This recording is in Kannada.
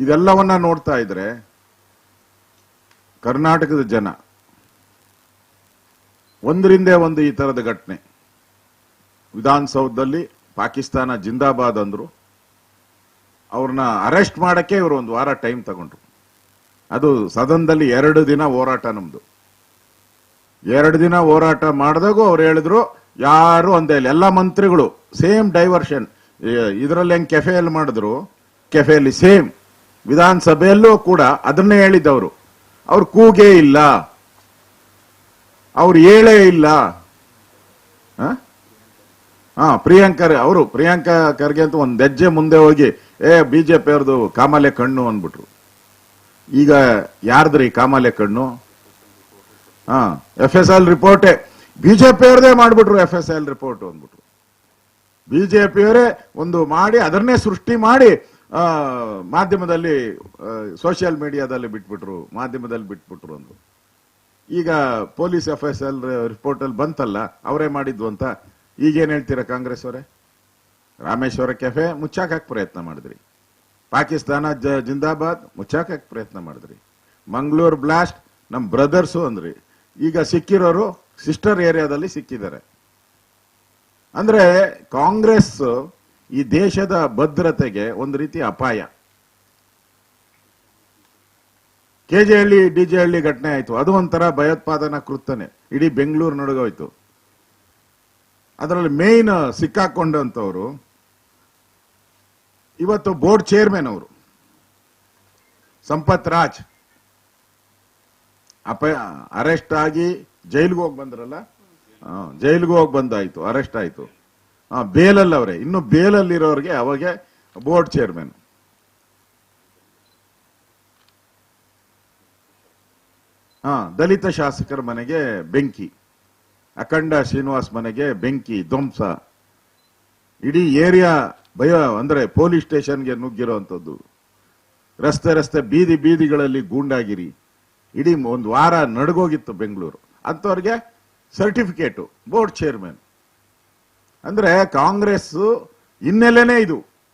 ಇದೆಲ್ಲವನ್ನ ನೋಡ್ತಾ ಇದ್ರೆ ಕರ್ನಾಟಕದ ಜನ ಒಂದರಿಂದೇ ಒಂದು ಈ ತರದ ಘಟನೆ. ವಿಧಾನಸೌಧದಲ್ಲಿ ಪಾಕಿಸ್ತಾನ ಜಿಂದಾಬಾದ್ ಅಂದ್ರು. ಅವ್ರನ್ನ ಅರೆಸ್ಟ್ ಮಾಡಕ್ಕೆ ಇವರು ಒಂದು ವಾರ ಟೈಮ್ ತಗೊಂಡ್ರು. ಅದು ಸದನದಲ್ಲಿ ಎರಡು ದಿನ ಹೋರಾಟ ನಮ್ದು. ಎರಡು ದಿನ ಹೋರಾಟ ಮಾಡಿದಾಗೂ ಅವ್ರು ಹೇಳಿದ್ರು, ಯಾರು ಒಂದೇ ಇಲ್ಲ. ಎಲ್ಲ ಮಂತ್ರಿಗಳು ಸೇಮ್ ಡೈವರ್ಷನ್. ಇದರಲ್ಲಿ ಹೆಂಗ್ ಕೆಫೆಯಲ್ಲಿ ಮಾಡಿದ್ರು, ಕೆಫೆಯಲ್ಲಿ ಸೇಮ್ ವಿಧಾನಸಭೆಯಲ್ಲೂ ಕೂಡ ಅದನ್ನೇ ಹೇಳಿದ್ದವರು ಅವ್ರು ಕೂಗೇ ಇಲ್ಲ. ಅವ್ರು ಹೇಳೇ ಇಲ್ಲ. ಹ? ಪ್ರಿಯಾಂಕರ್, ಅವರು ಪ್ರಿಯಾಂಕಾ ಖರ್ಗೆ ಅಂತ ಒಂದು ಹೆಜ್ಜೆ ಮುಂದೆ ಹೋಗಿ, ಏ ಬಿಜೆಪಿ ಅವ್ರದ್ದು ಕಾಮಾಲೆ ಕಣ್ಣು ಅಂದ್ಬಿಟ್ರು. ಈಗ ಯಾರ್ದ್ರಿ ಕಾಮಾಲೆ ಕಣ್ಣು? ಹಾ ಎಫ್ ಎಸ್ ಎಲ್ ರಿಪೋರ್ಟೇ. ಬಿಜೆಪಿ ಅವ್ರದೇ ಮಾಡ್ಬಿಟ್ರು ಎಫ್ ಎಸ್ ಎಲ್ ರಿಪೋರ್ಟ್ ಅಂದ್ಬಿಟ್ರು. ಬಿಜೆಪಿಯವರೇ ಒಂದು ಮಾಡಿ, ಅದನ್ನೇ ಸೃಷ್ಟಿ ಮಾಡಿ ಮಾಧ್ಯಮದಲ್ಲಿ ಸೋಷಿಯಲ್ ಮೀಡಿಯಾದಲ್ಲಿ ಬಿಟ್ಬಿಟ್ರು, ಮಾಧ್ಯಮದಲ್ಲಿ ಬಿಟ್ಬಿಟ್ರು ಅಂದ್ರು. ಈಗ police F S L report ಅಲ್ಲಿ ಬಂತಲ್ಲ, ಅವರೇ ಮಾಡಿದ್ವು ಅಂತ, ಈಗೇನು ಹೇಳ್ತೀರಾ ಕಾಂಗ್ರೆಸ್ ಅವರೇ? ರಾಮೇಶ್ವರ ಕೆಫೆ ಮುಚ್ಚಾಕಕ್ಕೆ ಪ್ರಯತ್ನ ಮಾಡಿದ್ರಿ. ಪಾಕಿಸ್ತಾನ ಜ- ಜಿಂದಾಬಾದ್ ಮುಚ್ಚಾಕಕ್ಕೆ ಪ್ರಯತ್ನ ಮಾಡಿದ್ರಿ. ಮಂಗಳೂರು ಬ್ಲಾಸ್ಟ್ ನಮ್ಮ ಬ್ರದರ್ಸು ಅಂದ್ರಿ. ಈಗ ಸಿಕ್ಕಿರೋರು ಸಿಸ್ಟರ್ ಏರಿಯಾದಲ್ಲಿ ಸಿಕ್ಕಿದ್ದಾರೆ. ಅಂದ್ರೆ ಕಾಂಗ್ರೆಸ್ ಈ ದೇಶದ ಭದ್ರತೆಗೆ ಒಂದು ರೀತಿ ಅಪಾಯ. ಕೆಜೆಹಳ್ಳಿ, ಡಿಜೆಹಳ್ಳಿ ಘಟನೆ ಆಯ್ತು. ಅದು ಒಂಥರ ಭಯೋತ್ಪಾದನಾ ಕೃತ್ಯನೆ ಇಡೀ ಬೆಂಗಳೂರು ನಡುಗೋಯ್ತು. ಅದರಲ್ಲಿ ಮೇನ್ ಸಿಕ್ಕಾಕೊಂಡಂಥವ್ರು ಇವತ್ತು ಬೋರ್ಡ್ ಚೇರ್ಮನ್ ಅವರು. ಸಂಪತ್ ರಾಜ್. ಅಪ ಅರೆಸ್ಟ್ ಆಗಿ ಜೈಲಿಗೆ ಹೋಗಿ ಬಂದ್ರಲ್ಲ? ಜೈಲಿಗೆ ಹೋಗಿ ಬಂದಾಯ್ತು ಅರೆಸ್ಟ್ ಆಯ್ತು. ಆ, ಬೇಲಲ್ಲಿ ಅವರೇ. ಇನ್ನು ಬೇಲಲ್ಲಿರೋರಿಗೆ ಅವಾಗೆ ಬೋರ್ಡ್ ಚೇರ್ಮನ್ ಹಾ ದಲಿತ ಶಾಸಕರ ಮನೆಗೆ ಬೆಂಕಿ. ಅಖಂಡ ಶ್ರೀನಿವಾಸ್ ಮನೆಗೆ ಬೆಂಕಿ ಧ್ವಂಸ. ಇಡೀ ಏರಿಯಾ ಭಯ ಅಂದ್ರೆ ಪೊಲೀಸ್ ಸ್ಟೇಷನ್ಗೆ ನುಗ್ಗಿರುವಂತದ್ದು ರಸ್ತೆ ರಸ್ತೆ ಬೀದಿ ಬೀದಿಗಳಲ್ಲಿ ಗೂಂಡಾಗಿರಿ. ಇಡೀ ಒಂದು ವಾರ ನಡ್ಗೋಗಿತ್ತು ಬೆಂಗಳೂರು. ಅಂಥವ್ರಿಗೆ ಸರ್ಟಿಫಿಕೇಟು ಬೋರ್ಡ್ ಚೇರ್ಮನ್ ಅಂದ್ರೆ ಕಾಂಗ್ರೆಸ್ ಹಿನ್ನೆಲೆನೇ ಇದು.